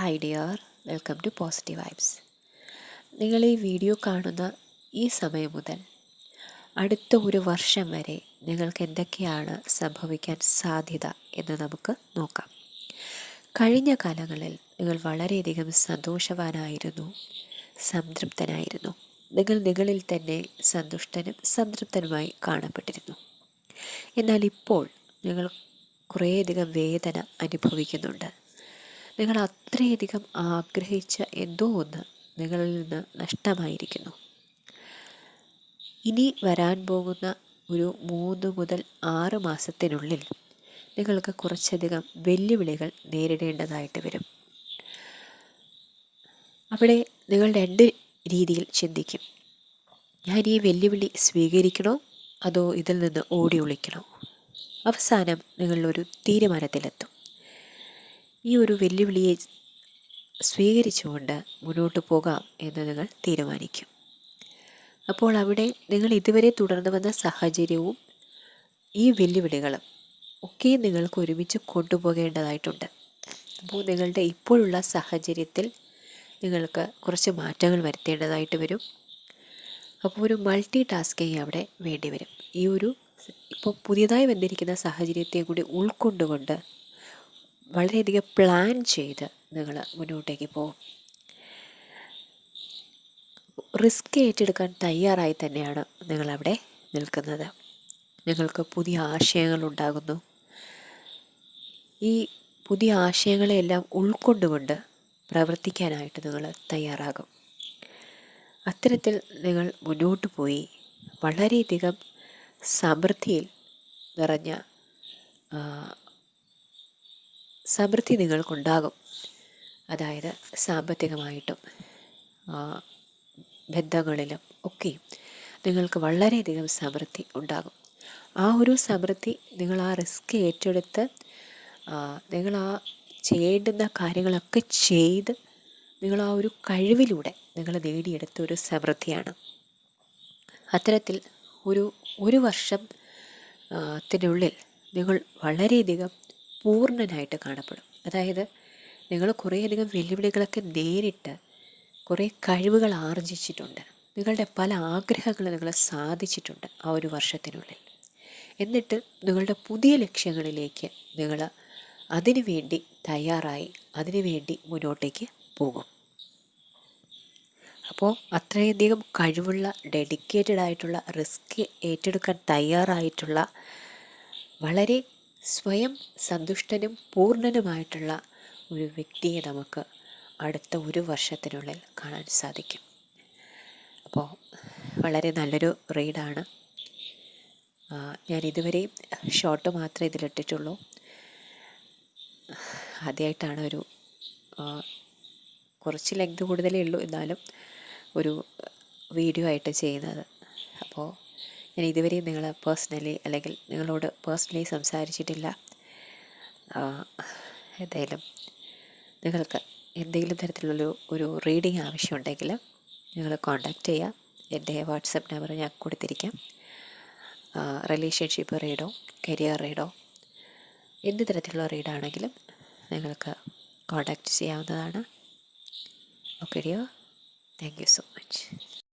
Hi dear welcome to positive vibes നിങ്ങൾ ഈ video കാണുന്ന ഈ സമയം മുതൽ അടുത്ത ഒരു വർഷം വരെ നിങ്ങൾക്ക് എന്തൊക്കെയാണ് സംഭവിക്കാൻ സാധ്യത എന്ന് നമുക്ക് നോക്കാം. കഴിഞ്ഞ കാലങ്ങളിൽ നിങ്ങൾ വളരെയധികം സന്തോഷവാനായിരുന്നു സംതൃപ്തനായിരുന്നു. നിങ്ങൾ നിങ്ങളിൽ തന്നെ സന്തുഷ്ടനും സംതൃപ്തനുമായി കാണപ്പെട്ടിരുന്നു. എന്നാൽ ഇപ്പോൾ നിങ്ങൾ കുറേയധികം വേദന അനുഭവിക്കുന്നുണ്ട്. നിങ്ങൾ അത്രയധികം ആഗ്രഹിച്ച എന്തോ ഒന്ന് നിങ്ങളിൽ നിന്ന് നഷ്ടമായിരിക്കുന്നു. ഇനി വരാൻ പോകുന്ന ഒരു മൂന്ന് മുതൽ ആറ് മാസത്തിനുള്ളിൽ നിങ്ങൾക്ക് കുറച്ചധികം വെല്ലുവിളികൾ നേരിടേണ്ടതായിട്ട് വരും. അവിടെ നിങ്ങൾ രണ്ട് രീതിയിൽ ചിന്തിക്കും. ഞാൻ ഈ വെല്ലുവിളി സ്വീകരിക്കണോ? അതോ ഇതിൽ നിന്ന് ഓടി ഒളിക്കണോ? അവസാനം നിങ്ങളൊരു തീരുമാനത്തിലെത്തും. ഈ ഒരു വെല്ലുവിളിയെ സ്വീകരിച്ചുകൊണ്ട് മുന്നോട്ട് പോകാം എന്ന് നിങ്ങൾ തീരുമാനിക്കും. അപ്പോൾ അവിടെ നിങ്ങൾ ഇതുവരെ തുടർന്നു വന്ന സാഹചര്യവും ഈ വെല്ലുവിളികളും ഒക്കെ നിങ്ങൾക്ക് ഒരുമിച്ച് കൊണ്ടുപോകേണ്ടതായിട്ടുണ്ട്. അപ്പോൾ നിങ്ങളുടെ ഇപ്പോഴുള്ള സാഹചര്യത്തിൽ നിങ്ങൾക്ക് കുറച്ച് മാറ്റങ്ങൾ വരുത്തേണ്ടതായിട്ട് വരും. അപ്പോൾ ഒരു മൾട്ടി ടാസ്കിങ് അവിടെ വേണ്ടി വരും. ഈ ഒരു ഇപ്പോൾ പുതിയതായി വന്നിരിക്കുന്ന സാഹചര്യത്തെ കൂടി ഉൾക്കൊണ്ടുകൊണ്ട് വളരെയധികം പ്ലാൻ ചെയ്ത് നിങ്ങൾ മുന്നോട്ടേക്ക് പോകും റിസ്ക് ഏറ്റെടുക്കാൻ തയ്യാറായി തന്നെയാണ് നിങ്ങളവിടെ നിൽക്കുന്നത്. നിങ്ങൾക്ക് പുതിയ ആശയങ്ങൾ ഉണ്ടാകുന്നു. ഈ പുതിയ ആശയങ്ങളെല്ലാം ഉൾക്കൊണ്ടുകൊണ്ട് പ്രവർത്തിക്കാനായിട്ട് നിങ്ങൾ തയ്യാറാകും. അത്തരത്തിൽ നിങ്ങൾ മുന്നോട്ട് പോയി വളരെയധികം സമൃദ്ധിയിൽ നിറഞ്ഞ സമൃദ്ധി നിങ്ങൾക്കുണ്ടാകും. അതായത് സാമ്പത്തികമായിട്ടും ബന്ധങ്ങളിലും ഒക്കെയും നിങ്ങൾക്ക് വളരെയധികം സമൃദ്ധി ഉണ്ടാകും. ആ ഒരു സമൃദ്ധി നിങ്ങൾ ആ റിസ്ക് ഏറ്റെടുത്ത് നിങ്ങൾ ആ ചെയ്യേണ്ടുന്ന കാര്യങ്ങളൊക്കെ ചെയ്ത് നിങ്ങൾ ആ ഒരു കഴിവിലൂടെ നിങ്ങൾ നേടിയെടുത്ത ഒരു സമൃദ്ധിയാണ്. അത്തരത്തിൽ ഒരു ഒരു വർഷം ത്തിനുള്ളിൽ നിങ്ങൾ വളരെയധികം പൂർണനായിട്ട് കാണപ്പെടും. അതായത് നിങ്ങൾ കുറേയധികം വെല്ലുവിളികളൊക്കെ നേരിട്ട് കുറേ കഴിവുകൾ ആർജിച്ചിട്ടുണ്ട്. നിങ്ങളുടെ പല ആഗ്രഹങ്ങൾ നിങ്ങൾ സാധിച്ചിട്ടുണ്ട് ആ ഒരു വർഷത്തിനുള്ളിൽ. എന്നിട്ട് നിങ്ങളുടെ പുതിയ ലക്ഷ്യങ്ങളിലേക്ക് നിങ്ങൾ അതിനു വേണ്ടി തയ്യാറായി അതിനു വേണ്ടി മുന്നോട്ടേക്ക് പോകും. അപ്പോൾ അത്രയധികം കഴിവുള്ള ഡെഡിക്കേറ്റഡ് ആയിട്ടുള്ള റിസ്ക് ഏറ്റെടുക്കാൻ തയ്യാറായിട്ടുള്ള വളരെ സ്വയം സന്തുഷ്ടനും പൂർണനുമായിട്ടുള്ള ഒരു വ്യക്തിയെ നമുക്ക് അടുത്ത ഒരു വർഷത്തിനുള്ളിൽ കാണാൻ സാധിക്കും. അപ്പോൾ വളരെ നല്ലൊരു റീഡാണ്. ഞാൻ ഇതുവരെയും ഷോർട്ട് മാത്രമേ ഇതിലിട്ടിട്ടുള്ളൂ. ആദ്യമായിട്ടാണ് ഒരു കുറച്ച് ലെങ്ത് കൂടുതലേ ഉള്ളൂ എന്നാലും ഒരു വീഡിയോ ആയിട്ട് ചെയ്യുന്നത്. അപ്പോൾ ഞാൻ ഇതുവരെയും നിങ്ങൾ പേഴ്സണലി അല്ലെങ്കിൽ നിങ്ങളോട് പേഴ്സണലി സംസാരിച്ചിട്ടില്ല. എന്തായാലും നിങ്ങൾക്ക് എന്തെങ്കിലും തരത്തിലുള്ള ഒരു റീഡിംഗ് ആവശ്യമുണ്ടെങ്കിൽ നിങ്ങൾ കോൺടാക്റ്റ് ചെയ്യാം. എന്റെ വാട്സപ്പ് നമ്പർ ഞാൻ കൊടുത്തിരിക്കാം. റിലേഷൻഷിപ്പ് റീഡോ കരിയർ റീഡോ എന്ത് തരത്തിലുള്ള റീഡാണെങ്കിലും നിങ്ങൾക്ക് കോൺടാക്റ്റ് ചെയ്യാവുന്നതാണ്. ഓക്കെ ഡിയോ താങ്ക് യു സോ മച്ച്